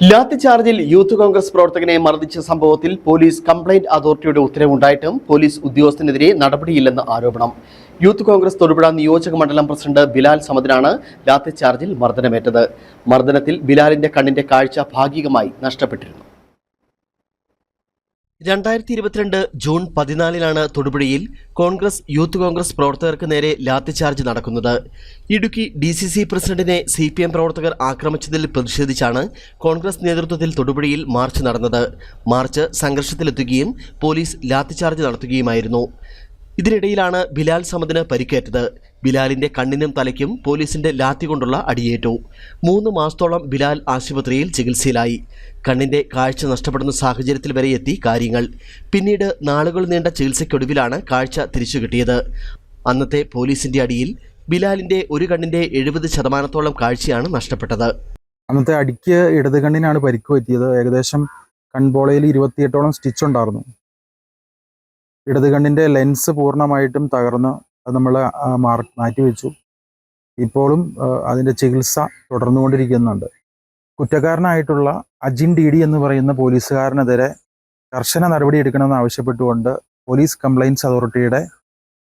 ലാത്തിചാർജിൽ youth Congress പ്രവർത്തകനെ മർദ്ദിച്ച സംഭവത്തിൽ police complaint അതോറിറ്റിയുടെ ഉത്തരവുണ്ടായിട്ടും പോലീസ് ഉദ്യോഗസ്ഥനെതിരെ നടപടിയില്ലെന്ന് ആരോപണം. യൂത്ത് കോൺഗ്രസ് തൊടുപുഴ നിയോജക മണ്ഡലം പ്രസിഡന്റ് ബിലാൽ സമദിനാണ് ലാത്തിചാർജിൽ മർദ്ദനമേറ്റത്. മർദ്ദനത്തിൽ ബിലാലിന്റെ കണ്ണിന്റെ കാഴ്ച ഭാഗികമായി നഷ്ടപ്പെട്ടിരുന്നു. രണ്ടായിരത്തി ഇരുപത്തിരണ്ട് ജൂൺ പതിനാലിനാണ് തൊടുപുഴയിൽ കോൺഗ്രസ് യൂത്ത് കോൺഗ്രസ് പ്രവർത്തകർക്ക് നേരെ ലാത്തിചാർജ് നടക്കുന്നത്. ഇടുക്കി ഡി സി സി പ്രസിഡന്റിനെ സി പി എം പ്രവർത്തകർ ആക്രമിച്ചതിൽ പ്രതിഷേധിച്ചാണ് കോൺഗ്രസ് നേതൃത്വത്തിൽ തൊടുപുഴയിൽ മാർച്ച് നടന്നത്. മാർച്ച് സംഘർഷത്തിലെത്തുകയും പോലീസ് ലാത്തിചാർജ് നടത്തുകയുമായിരുന്നു. ഇതിനിടയിലാണ് ബിലാൽ സമദിന് പരിക്കേറ്റത്. ബിലാലിന്റെ കണ്ണിനും തലയ്ക്കും പോലീസിന്റെ ലാത്തി കൊണ്ടുള്ള അടിയേറ്റു. മൂന്ന് മാസത്തോളം ബിലാൽ ആശുപത്രിയിൽ ചികിത്സയിലായി. കണ്ണിന്റെ കാഴ്ച നഷ്ടപ്പെടുന്ന സാഹചര്യത്തിൽ വരെ എത്തി കാര്യങ്ങൾ. പിന്നീട് നാളുകൾ നീണ്ട ചികിത്സയ്ക്കൊടുവിലാണ് കാഴ്ച തിരിച്ചു കിട്ടിയത്. അന്നത്തെ പോലീസിന്റെ അടിയിൽ ബിലാലിന്റെ ഒരു കണ്ണിന്റെ എഴുപത് ശതമാനത്തോളം കാഴ്ചയാണ് നഷ്ടപ്പെട്ടത്. അന്നത്തെ അടിക്ക് ഇടത് കണ്ണിനാണ് പരിക്ക് പറ്റിയത്. ഏകദേശം കൺപോളയിൽ ഇരുപത്തിയെട്ടോളം സ്റ്റിച്ച് ഉണ്ടായിരുന്നു. ഇടത് കണ്ണിന്റെ ലെൻസ് പൂർണമായിട്ടും തകർന്ന് അത് നമ്മൾ മാറ്റി വെച്ചു. ഇപ്പോഴും അതിന്റെ ചികിത്സ തുടർന്നുകൊണ്ടിരിക്കുന്നുണ്ട് കുറ്റക്കാരനായിട്ടുള്ള അജിൻ ഡി ഡി എന്ന് പറയുന്ന പോലീസുകാരനെതിരെ കർശന നടപടി എടുക്കണമെന്ന് ആവശ്യപ്പെട്ടുകൊണ്ട് പോലീസ് കംപ്ലയിൻസ് അതോറിറ്റിയുടെ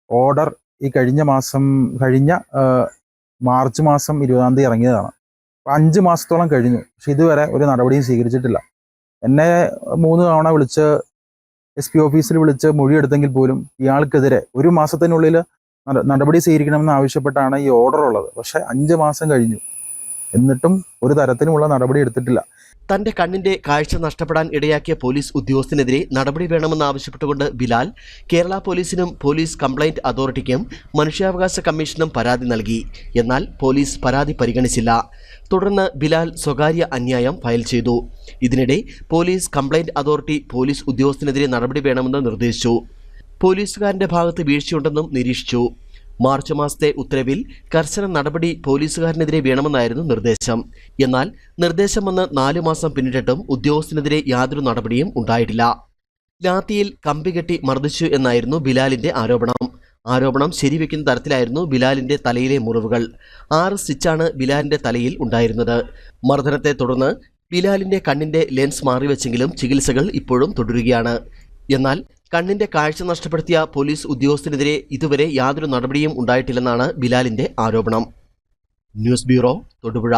ഓർഡർ ഈ കഴിഞ്ഞ മാസം കഴിഞ്ഞ മാർച്ച് മാസം ഇരുപതാം തീയതി ഇറങ്ങിയതാണ്. അഞ്ച് മാസത്തോളം കഴിഞ്ഞു. പക്ഷെ ഇതുവരെ ഒരു നടപടിയും സ്വീകരിച്ചിട്ടില്ല. എന്നെ മൂന്ന് തവണ വിളിച്ച് എസ് പി ഓഫീസിൽ വിളിച്ച് മൊഴിയെടുത്തെങ്കിൽ പോലും ഇയാൾക്കെതിരെ ഒരു മാസത്തിനുള്ളിൽ നടപടി സ്വീകരിക്കണമെന്ന് ആവശ്യപ്പെട്ടാണ് ഈ ഓർഡർ ഉള്ളത്. പക്ഷെ അഞ്ച് മാസം കഴിഞ്ഞു. എന്നിട്ടും ഒരു തരത്തിലുമുള്ള നടപടി എടുത്തിട്ടില്ല. തന്റെ കണ്ണിന്റെ കാഴ്ച നഷ്ടപ്പെടാൻ ഇടയാക്കിയ പോലീസ് ഉദ്യോഗസ്ഥനെതിരെ നടപടി വേണമെന്ന് ആവശ്യപ്പെട്ടുകൊണ്ട് ബിലാൽ കേരള പോലീസിനും പോലീസ് കംപ്ലൈന്റ് അതോറിറ്റിക്കും മനുഷ്യാവകാശ കമ്മീഷനും പരാതി നൽകി. എന്നാൽ പോലീസ് പരാതി പരിഗണിച്ചില്ല. തുടർന്ന് ബിലാൽ സ്വകാര്യ അന്യായം ഫയൽ ചെയ്തു. ഇതിനിടെ പോലീസ് കംപ്ലൈന്റ് അതോറിറ്റി പോലീസ് ഉദ്യോഗസ്ഥനെതിരെ നടപടി വേണമെന്ന് നിർദ്ദേശിച്ചു. പോലീസുകാരന്റെ ഭാഗത്ത് വീഴ്ചയുണ്ടെന്നും നിരീക്ഷിച്ചു. മാർച്ച് മാസത്തെ ഉത്തരവിൽ കർശന നടപടി പോലീസുകാരനെതിരെ വേണമെന്നായിരുന്നു നിർദ്ദേശം. എന്നാൽ നിർദ്ദേശം വന്ന് നാലു മാസം പിന്നിട്ടിട്ടും ഉദ്യോഗസ്ഥനെതിരെ യാതൊരു നടപടിയും ഉണ്ടായിട്ടില്ല. ലാത്തിയിൽ കമ്പി കെട്ടി മർദ്ദിച്ചു എന്നായിരുന്നു ബിലാലിന്റെ ആരോപണം. ആരോപണം ശരിവെക്കുന്ന തരത്തിലായിരുന്നു ബിലാലിന്റെ തലയിലെ മുറിവുകൾ. ആറ് സ്റ്റിച്ചാണ് ബിലാലിന്റെ തലയിൽ ഉണ്ടായിരുന്നത്. മർദ്ദനത്തെ തുടർന്ന് ബിലാലിന്റെ കണ്ണിന്റെ ലെൻസ് മാറിവെച്ചെങ്കിലും ചികിത്സകൾ ഇപ്പോഴും തുടരുകയാണ്. എന്നാൽ കണ്ണിന്റെ കാഴ്ച നഷ്ടപ്പെടുത്തിയ പോലീസ് ഉദ്യോഗസ്ഥനെതിരെ ഇതുവരെ യാതൊരു നടപടിയും ഉണ്ടായിട്ടില്ലെന്നാണ് ബിലാലിന്റെ ആരോപണം. News bureau Thodupuzha.